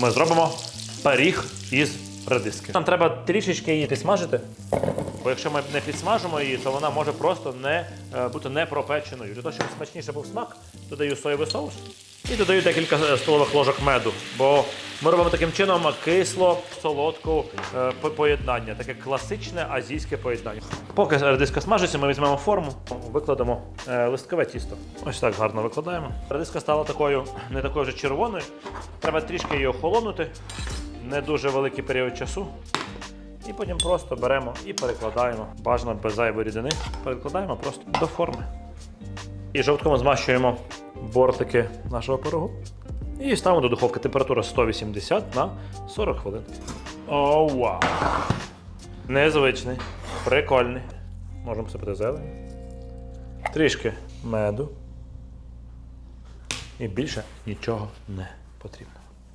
ми зробимо пиріг із редиски. Нам треба трішечки її підсмажити. Бо якщо ми не підсмажимо її, то вона може просто не е, бути не пропеченою. Для того, щоб смачніше був смак, додаю соєвий соус і додаю декілька е, столових ложок меду. Бо ми робимо таким чином кисло солодку е, поєднання, таке класичне азійське поєднання. Поки редиска смажиться, ми візьмемо форму, викладемо е, листкове тісто. Ось так гарно викладаємо. Редиска стала такою, не такою вже червоною. Треба трішки її охолонути. Не дуже великий період часу. І потім просто беремо і перекладаємо, бажано без зайвої рідини, перекладаємо просто до форми. І жовтком змащуємо бортики нашого пирогу. І ставимо до духовки температура 180 на 40 хвилин. О, вау! Незвичний, прикольний. Можемо посипати зелень. Трішки меду. І більше нічого не потрібно.